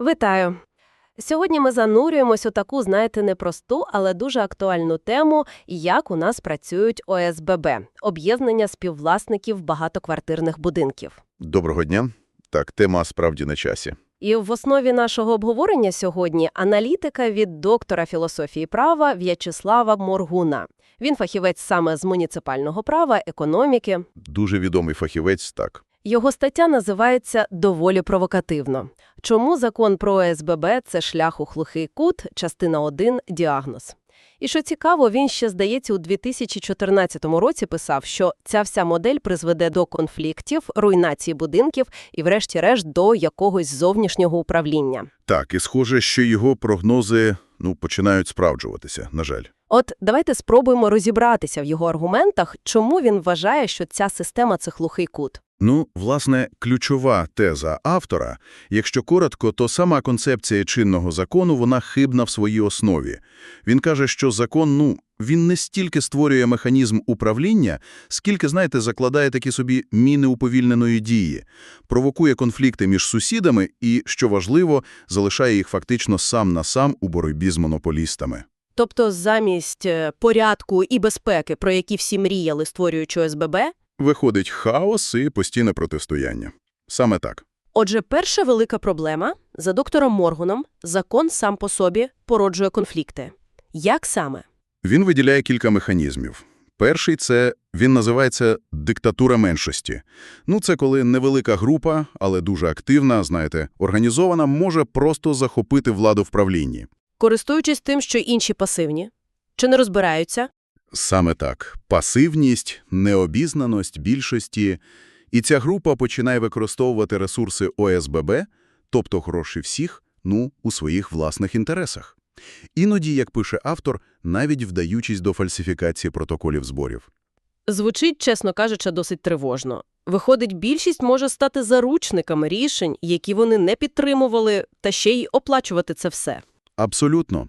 Вітаю! Сьогодні ми занурюємось у таку, знаєте, непросту, але дуже актуальну тему, як у нас працюють ОСББ – об'єднання співвласників багатоквартирних будинків. Доброго дня. Так, тема справді на часі. І в основі нашого обговорення сьогодні аналітика від доктора філософії права В'ячеслава Моргуна. Він фахівець саме з муніципального права, економіки. Дуже відомий фахівець, так. Його стаття називається «Доволі провокативно». Чому закон про ОСББ – це шлях у глухий кут, частина 1, діагноз. І що цікаво, він ще, здається, у 2014 році писав, що ця вся модель призведе до конфліктів, руйнації будинків і, врешті-решт, до якогось зовнішнього управління. Так, і схоже, що його прогнози, ну, починають справджуватися, на жаль. От давайте спробуємо розібратися в його аргументах, чому він вважає, що ця система – це глухий кут. Ну, власне, ключова теза автора, якщо коротко, то сама концепція чинного закону, вона хибна в своїй основі. Він каже, що закон, ну, він не стільки створює механізм управління, скільки, знаєте, закладає такі собі міни уповільненої дії, провокує конфлікти між сусідами і, що важливо, залишає їх фактично сам на сам у боротьбі з монополістами. Тобто замість е, порядку і безпеки, про які всі мріяли, створюючи ОСББ, Виходить хаос і постійне протистояння. Саме так. Отже, перша велика проблема – за доктором Моргуном закон сам по собі породжує конфлікти. Як саме? Він виділяє кілька механізмів. Перший – це, він називається диктатура меншості. Ну, це коли невелика група, але дуже активна, знаєте, організована, може просто захопити владу в правлінні. Користуючись тим, що інші пасивні? Чи не розбираються? Саме так. Пасивність, необізнаність більшості. І ця група починає використовувати ресурси ОСББ, тобто гроші всіх, ну, у своїх власних інтересах. Іноді, як пише автор, навіть вдаючись до фальсифікації протоколів зборів. Звучить, чесно кажучи, досить тривожно. Виходить, більшість може стати заручниками рішень, які вони не підтримували, та ще й оплачувати це все. Абсолютно.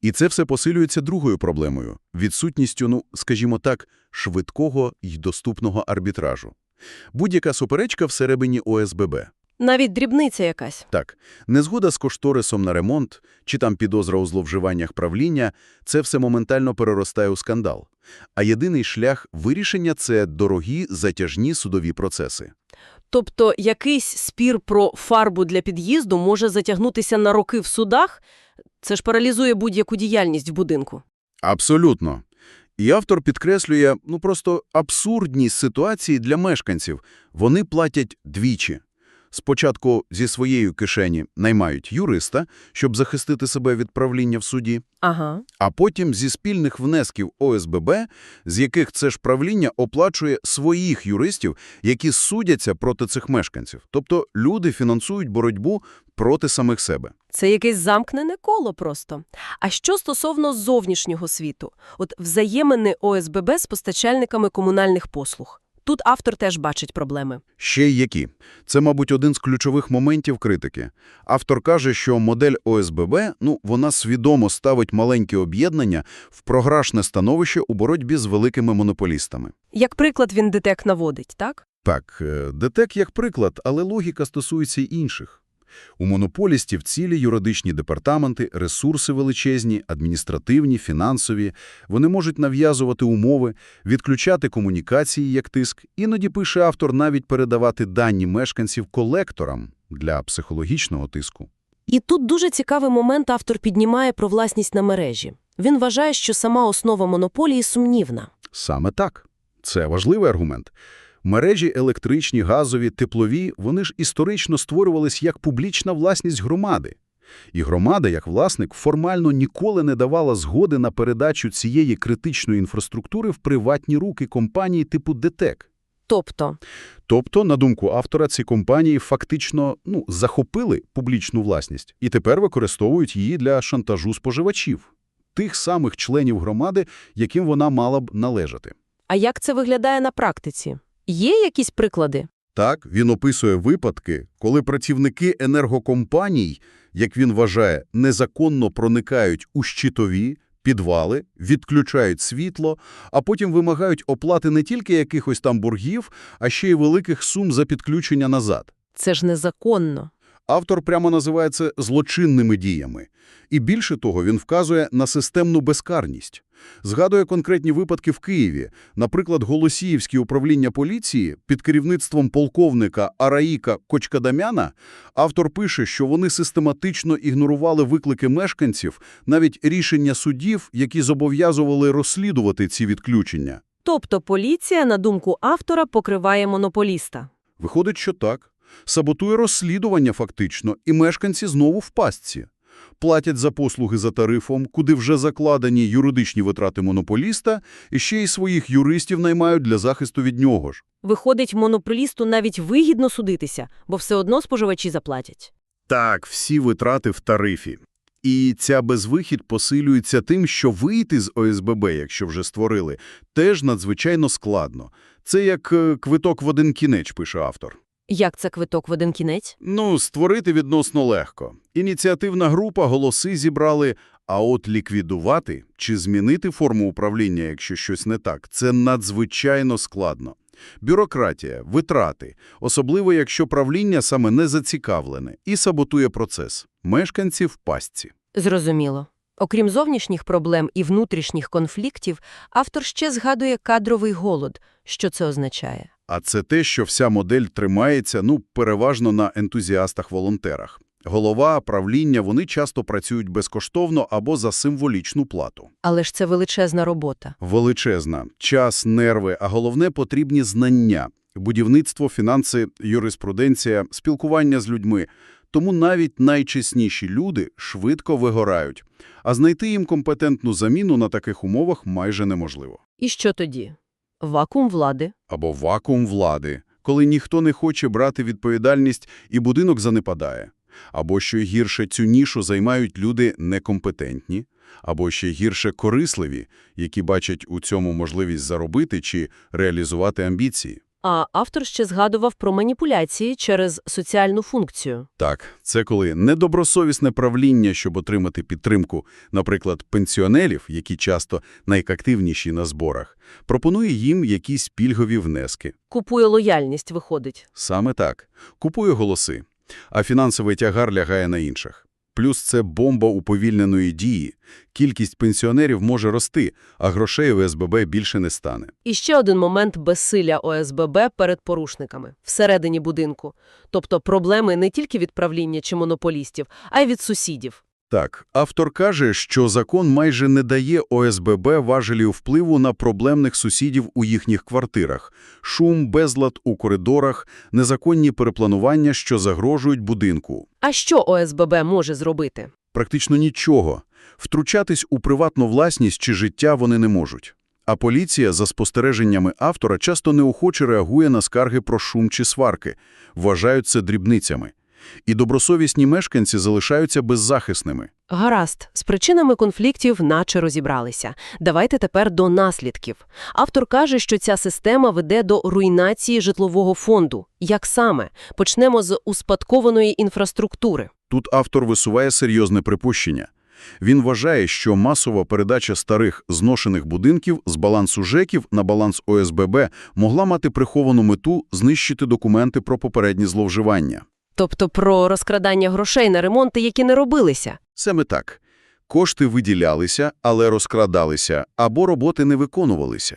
І це все посилюється другою проблемою – відсутністю, ну, скажімо так, швидкого й доступного арбітражу. Будь-яка суперечка всередині ОСББ. Навіть дрібниця якась. Так, незгода з кошторисом на ремонт, чи там підозра у зловживаннях правління – це все моментально переростає у скандал. А єдиний шлях вирішення – це дорогі, затяжні судові процеси. Тобто якийсь спір про фарбу для під'їзду може затягнутися на роки в судах? Це ж паралізує будь-яку діяльність в будинку. Абсолютно. І автор підкреслює, ну просто абсурдність ситуації для мешканців. Вони платять двічі. Спочатку зі своєї кишені наймають юриста, щоб захистити себе від правління в суді, Ага. а потім зі спільних внесків ОСББ, з яких це ж правління оплачує своїх юристів, які судяться проти цих мешканців. Тобто люди фінансують боротьбу проти самих себе. Це якесь замкнене коло просто. А що стосовно зовнішнього світу? От взаємини ОСББ з постачальниками комунальних послуг. Тут автор теж бачить проблеми. Ще й які. Це, мабуть, один з ключових моментів критики. Автор каже, що модель ОСББ, ну, вона свідомо ставить маленькі об'єднання в програшне становище у боротьбі з великими монополістами. Як приклад він детек наводить, так? Так, е, ДТЕК як приклад, але логіка стосується й інших. У монополістів цілі юридичні департаменти, ресурси величезні, адміністративні, фінансові. Вони можуть нав'язувати умови, відключати комунікації як тиск. Іноді, пише автор, навіть передавати дані мешканців колекторам для психологічного тиску. І тут дуже цікавий момент автор піднімає про власність на мережі. Він вважає, що сама основа монополії сумнівна. Саме так. Це важливий аргумент. Мережі електричні, газові, теплові, вони ж історично створювались як публічна власність громади. І громада, як власник, формально ніколи не давала згоди на передачу цієї критичної інфраструктури в приватні руки компанії типу ДТЕК. Тобто, Тобто, на думку автора, ці компанії фактично ну, захопили публічну власність і тепер використовують її для шантажу споживачів, тих самих членів громади, яким вона мала б належати. а як це виглядає на практиці? Є якісь приклади? Так, він описує випадки, коли працівники енергокомпаній, як він вважає, незаконно проникають у щитові, підвали, відключають світло, а потім вимагають оплати не тільки якихось там боргів, а ще й великих сум за підключення назад. Це ж незаконно. Автор прямо називає це злочинними діями. І більше того, він вказує на системну безкарність. Згадує конкретні випадки в Києві. Наприклад, Голосіївське управління поліції під керівництвом полковника Араїка Кочкадамяна автор пише, що вони систематично ігнорували виклики мешканців, навіть рішення судів, які зобов'язували розслідувати ці відключення. Тобто поліція, на думку автора, покриває монополіста. Виходить, що так. Саботує розслідування фактично, і мешканці знову в пастці. Платять за послуги за тарифом, куди вже закладені юридичні витрати монополіста, і ще й своїх юристів наймають для захисту від нього ж. Виходить, монополісту навіть вигідно судитися, бо все одно споживачі заплатять. Так, всі витрати в тарифі. І ця безвихід посилюється тим, що вийти з ОСББ, якщо вже створили, теж надзвичайно складно. Це як е, квиток в один кінець, пише автор. Як це квиток в один кінець? Ну, створити відносно легко. Ініціативна група голоси зібрали, а от ліквідувати чи змінити форму управління, якщо щось не так, це надзвичайно складно. Бюрократія, витрати, особливо якщо правління саме не зацікавлене і саботує процес. Мешканці в пастці. Зрозуміло. Окрім зовнішніх проблем і внутрішніх конфліктів, автор ще згадує кадровий голод. Що це означає? А це те, що вся модель тримається, ну, переважно на ентузіастах-волонтерах. Голова, правління, вони часто працюють безкоштовно або за символічну плату. Але ж це величезна робота. Величезна. Час, нерви, а головне – потрібні знання. Будівництво, фінанси, юриспруденція, спілкування з людьми. Тому навіть найчесніші люди швидко вигорають. А знайти їм компетентну заміну на таких умовах майже неможливо. І що тоді? Вакуум влади. Або вакуум влади, коли ніхто не хоче брати відповідальність і будинок занепадає. Або, що гірше, цю нішу займають люди некомпетентні, або ще гірше корисливі, які бачать у цьому можливість заробити чи реалізувати амбіції. А автор ще згадував про маніпуляції через соціальну функцію. Так, це коли недобросовісне правління, щоб отримати підтримку, наприклад, пенсіонерів, які часто найактивніші на зборах, пропонує їм якісь пільгові внески. Купує лояльність, виходить. Саме так. Купує голоси, а фінансовий тягар лягає на інших. Плюс це бомба уповільненої дії. Кількість пенсіонерів може рости, а грошей ОСББ СББ більше не стане. І ще один момент безсилля ОСББ перед порушниками всередині будинку. Тобто проблеми не тільки від правління чи монополістів, а й від сусідів. Так, автор каже, що закон майже не дає ОСББ важелів впливу на проблемних сусідів у їхніх квартирах. Шум, безлад у коридорах, незаконні перепланування, що загрожують будинку. А що ОСББ може зробити? Практично нічого. Втручатись у приватну власність чи життя вони не можуть. А поліція, за спостереженнями автора, часто неохоче реагує на скарги про шум чи сварки, вважають це дрібницями. І добросовісні мешканці залишаються беззахисними. Гаразд, з причинами конфліктів наче розібралися. Давайте тепер до наслідків. Автор каже, що ця система веде до руйнації житлового фонду. Як саме? Почнемо з успадкованої інфраструктури. Тут автор висуває серйозне припущення. Він вважає, що масова передача старих зношених будинків з балансу ЖЕКів на баланс ОСББ могла мати приховану мету знищити документи про попередні зловживання. Тобто про розкрадання грошей на ремонти, які не робилися. Саме так. Кошти виділялися, але розкрадалися, або роботи не виконувалися.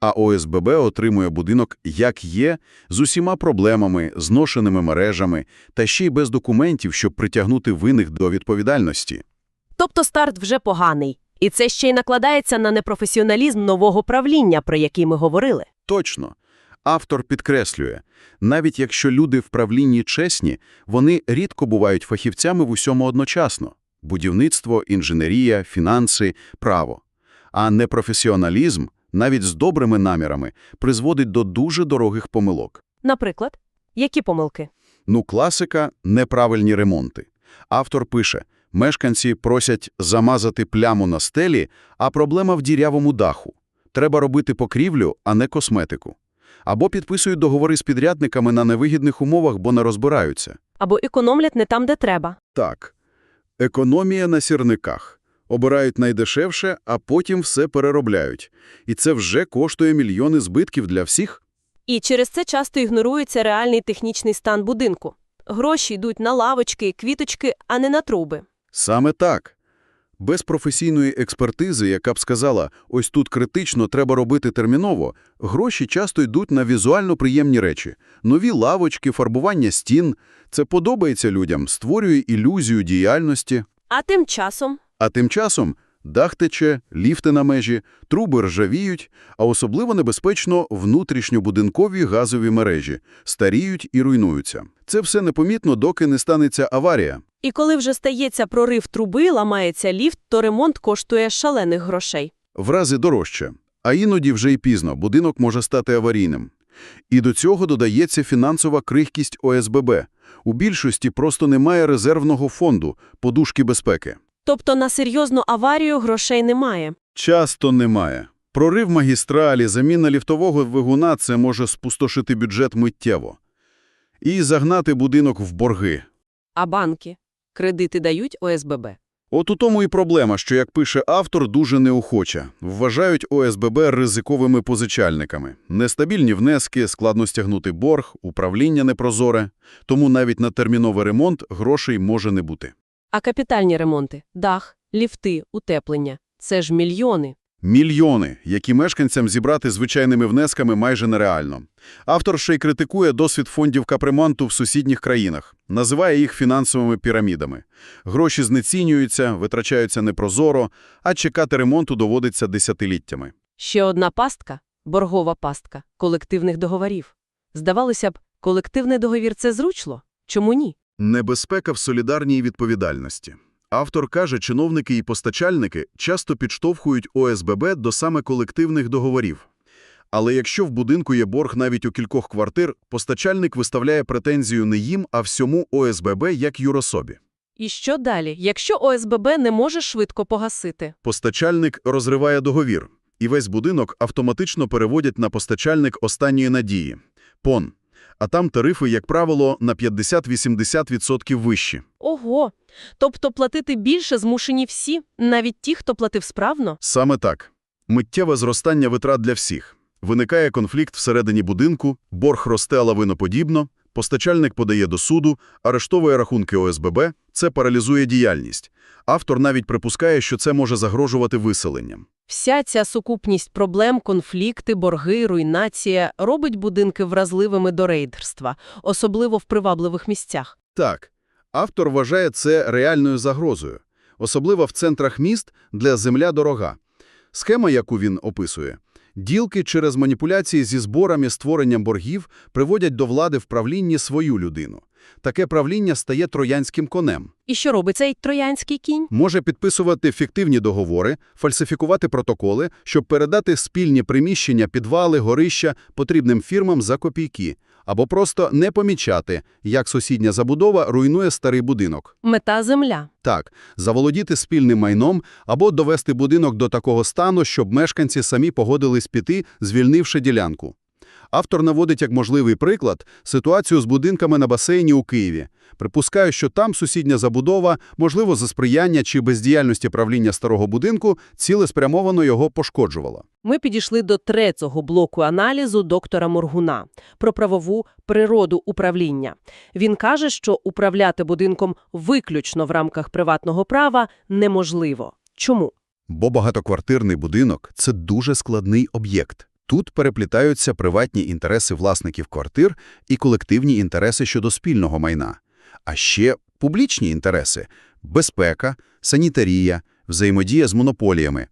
А ОСББ отримує будинок як є, з усіма проблемами, зношеними мережами, та ще й без документів, щоб притягнути винних до відповідальності. Тобто старт вже поганий. І це ще й накладається на непрофесіоналізм нового правління, про який ми говорили. Точно. Автор підкреслює, навіть якщо люди в правлінні чесні, вони рідко бувають фахівцями в усьому одночасно – будівництво, інженерія, фінанси, право. А непрофесіоналізм, навіть з добрими намірами, призводить до дуже дорогих помилок. Наприклад, які помилки? Ну, класика – неправильні ремонти. Автор пише, мешканці просять замазати пляму на стелі, а проблема в дірявому даху. Треба робити покрівлю, а не косметику. Або підписують договори з підрядниками на невигідних умовах, бо не розбираються. Або економлять не там, де треба. Так. Економія на сірниках. Обирають найдешевше, а потім все переробляють. І це вже коштує мільйони збитків для всіх. І через це часто ігнорується реальний технічний стан будинку. Гроші йдуть на лавочки, квіточки, а не на труби. Саме так. Без професійної експертизи, яка б сказала, ось тут критично треба робити терміново, гроші часто йдуть на візуально приємні речі. Нові лавочки, фарбування стін. Це подобається людям, створює ілюзію діяльності. А тим часом А тим часом дах тече, ліфти на межі, труби ржавіють, а особливо небезпечно внутрішньобудинкові газові мережі, старіють і руйнуються. Це все непомітно, доки не станеться аварія. І коли вже стається прорив труби, ламається ліфт, то ремонт коштує шалених грошей. В рази дорожче. А іноді вже й пізно, будинок може стати аварійним. І до цього додається фінансова крихкість ОСББ. У більшості просто немає резервного фонду, подушки безпеки. Тобто на серйозну аварію грошей немає. Часто немає. Прорив магістралі, заміна ліфтового двигуна – це може спустошити бюджет миттєво. І загнати будинок в борги. А банки? Кредити дають ОСББ. От у тому і проблема, що, як пише автор, дуже неохоче. Вважають ОСББ ризиковими позичальниками. Нестабільні внески, складно стягнути борг, управління непрозоре. Тому навіть на терміновий ремонт грошей може не бути. А капітальні ремонти – дах, ліфти, утеплення – це ж мільйони. Мільйони, які мешканцям зібрати звичайними внесками майже нереально. Автор ще й критикує досвід фондів капремонту в сусідніх країнах, називає їх фінансовими пірамідами. Гроші знецінюються, витрачаються непрозоро, а чекати ремонту доводиться десятиліттями. Ще одна пастка – боргова пастка колективних договорів. Здавалося б, колективний договір – це зручно. Чому ні? Небезпека в солідарній відповідальності. Автор каже, чиновники і постачальники часто підштовхують ОСББ до саме колективних договорів. Але якщо в будинку є борг навіть у кількох квартир, постачальник виставляє претензію не їм, а всьому ОСББ як юрособі. І що далі, якщо ОСББ не може швидко погасити? Постачальник розриває договір, і весь будинок автоматично переводять на постачальник останньої надії – ПОН. А там тарифи, як правило, на 50-80% вищі. Ого! Тобто платити більше змушені всі, навіть ті, хто платив справно? Саме так. Миттєве зростання витрат для всіх. Виникає конфлікт всередині будинку, борг росте лавиноподібно, постачальник подає до суду, арештовує рахунки ОСББ, це паралізує діяльність. Автор навіть припускає, що це може загрожувати виселенням. Вся ця сукупність проблем, конфлікти, борги, руйнація робить будинки вразливими до рейдерства, особливо в привабливих місцях. Так, автор вважає це реальною загрозою, особливо в центрах міст, де земля дорога. Схема, яку він описує, ділки через маніпуляції зі зборами створенням боргів приводять до влади в правлінні свою людину. Таке правління стає троянським конем. І що робить цей троянський кінь? Може підписувати фіктивні договори, фальсифікувати протоколи, щоб передати спільні приміщення, підвали, горища потрібним фірмам за копійки, або просто не помічати, як сусідня забудова руйнує старий будинок. Мета – земля. Так, заволодіти спільним майном або довести будинок до такого стану, щоб мешканці самі погодились піти, звільнивши ділянку. Автор наводить як можливий приклад ситуацію з будинками на басейні у Києві. Припускаю, що там сусідня забудова, можливо, за сприяння чи бездіяльності правління старого будинку, цілеспрямовано його пошкоджувала. Ми підійшли до третього блоку аналізу доктора Моргуна про правову природу управління. Він каже, що управляти будинком виключно в рамках приватного права неможливо. Чому? Бо багатоквартирний будинок – це дуже складний об'єкт. Тут переплітаються приватні інтереси власників квартир і колективні інтереси щодо спільного майна. А ще публічні інтереси – безпека, санітарія, взаємодія з монополіями.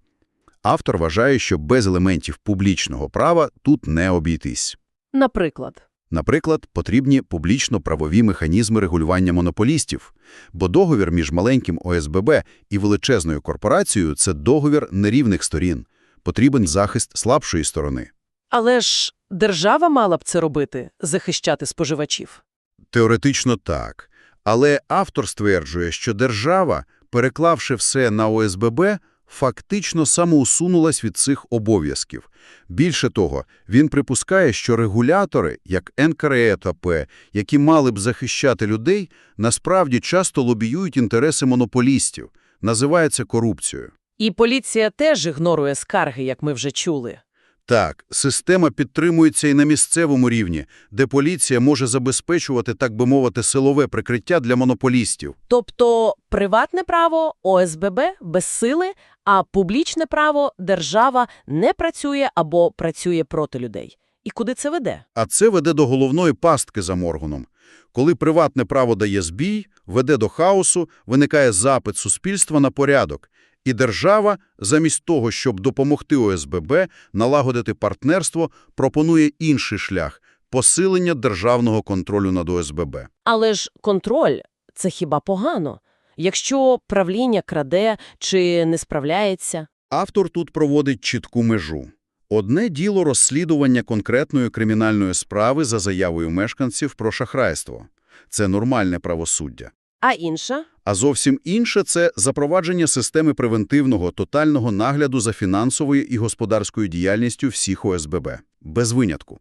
Автор вважає, що без елементів публічного права тут не обійтись. Наприклад, Наприклад, потрібні публічно-правові механізми регулювання монополістів, бо договір між маленьким ОСББ і величезною корпорацією – це договір нерівних сторін. Потрібен захист слабшої сторони. але ж держава мала б це робити – захищати споживачів. Теоретично так. Але автор стверджує, що держава, переклавши все на ОСББ, фактично самоусунулась від цих обов'язків. Більше того, він припускає, що регулятори, як НКРЕ-ТП, які мали б захищати людей, насправді часто лобіюють інтереси монополістів. Називає це корупцією. І поліція теж ігнорує скарги, як ми вже чули. Так, система підтримується і на місцевому рівні, де поліція може забезпечувати, так би мовити, силове прикриття для монополістів. Тобто приватне право, ОСББ без сили, а публічне право, держава не працює або працює проти людей. І куди це веде? А це веде до головної пастки за Морганом. Коли приватне право дає збій, веде до хаосу, виникає запит суспільства на порядок. І держава, замість того, щоб допомогти ОСББ налагодити партнерство, пропонує інший шлях – посилення державного контролю над ОСББ. Але ж контроль – це хіба погано? Якщо правління краде чи не справляється? Автор тут проводить чітку межу. Одне діло розслідування конкретної кримінальної справи за заявою мешканців про шахрайство. Це нормальне правосуддя. А інша? А зовсім інше – це запровадження системи превентивного, тотального нагляду за фінансовою і господарською діяльністю всіх ОСББ. Без винятку.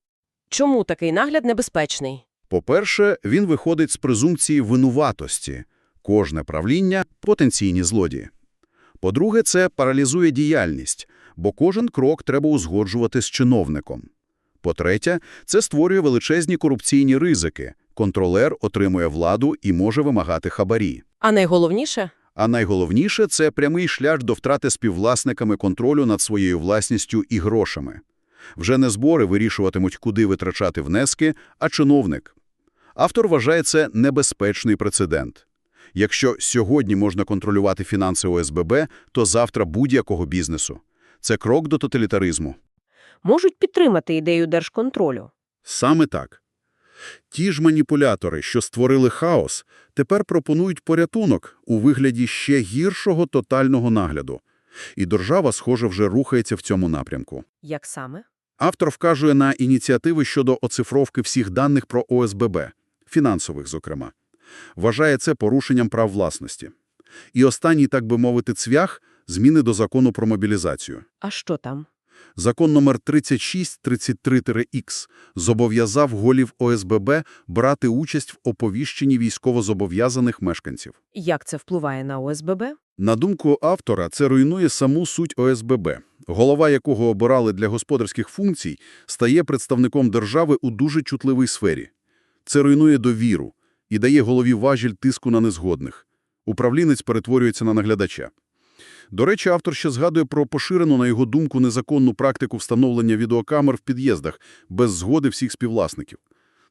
Чому такий нагляд небезпечний? По-перше, він виходить з презумпції винуватості. Кожне правління – потенційні злодії. По-друге, це паралізує діяльність, бо кожен крок треба узгоджувати з чиновником. По-третє, це створює величезні корупційні ризики. Контролер отримує владу і може вимагати хабарі. А найголовніше? А найголовніше – це прямий шлях до втрати співвласниками контролю над своєю власністю і грошами. Вже не збори вирішуватимуть, куди витрачати внески, а чиновник. Автор вважає це небезпечний прецедент. Якщо сьогодні можна контролювати фінанси ОСББ, то завтра будь-якого бізнесу. Це крок до тоталітаризму. Можуть підтримати ідею держконтролю. Саме так. Ті ж маніпулятори, що створили хаос, тепер пропонують порятунок у вигляді ще гіршого тотального нагляду. І держава, схоже, вже рухається в цьому напрямку. Як саме? Автор вказує на ініціативи щодо оцифровки всіх даних про ОСББ, фінансових, зокрема. Вважає це порушенням прав власності. І останній, так би мовити, цвях – зміни до закону про мобілізацію. А що там? Закон номер 3633-Х зобов'язав голів ОСББ брати участь в оповіщенні військовозобов'язаних мешканців. Як це впливає на ОСББ? На думку автора, це руйнує саму суть ОСББ, голова якого обирали для господарських функцій, стає представником держави у дуже чутливій сфері. Це руйнує довіру і дає голові важіль тиску на незгодних. Управлінець перетворюється на наглядача. До речі, автор ще згадує про поширену, на його думку, незаконну практику встановлення відеокамер в під'їздах без згоди всіх співвласників.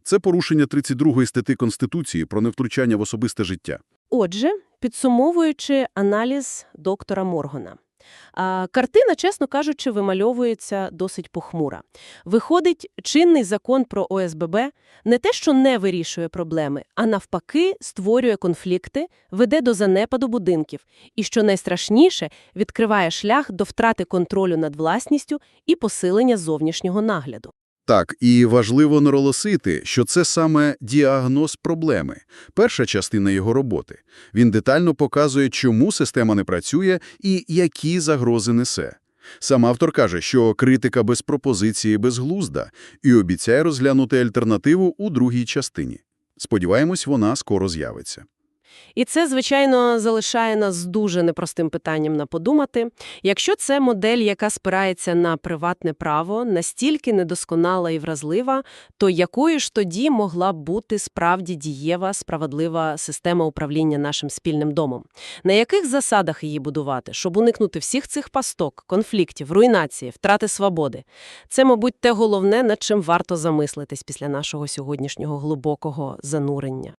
Це порушення 32 статті Конституції про невтручання в особисте життя. Отже, підсумовуючи аналіз доктора Моргана. Картина, чесно кажучи, вимальовується досить похмура. Виходить, чинний закон про ОСББ не те, що не вирішує проблеми, а навпаки створює конфлікти, веде до занепаду будинків і, що найстрашніше, відкриває шлях до втрати контролю над власністю і посилення зовнішнього нагляду. Так, і важливо наголосити, що це саме діагноз проблеми, перша частина його роботи. Він детально показує, чому система не працює і які загрози несе. Сам автор каже, що критика без пропозиції безглузда і обіцяє розглянути альтернативу у другій частині. Сподіваємось, вона скоро з'явиться. І це, звичайно, залишає нас дуже непростим питанням на подумати. Якщо це модель, яка спирається на приватне право, настільки недосконала і вразлива, то якою ж тоді могла б бути справді дієва, справедлива система управління нашим спільним домом? На яких засадах її будувати, щоб уникнути всіх цих пасток, конфліктів, руйнації, втрати свободи? Це, мабуть, те головне, над чим варто замислитись після нашого сьогоднішнього глибокого занурення.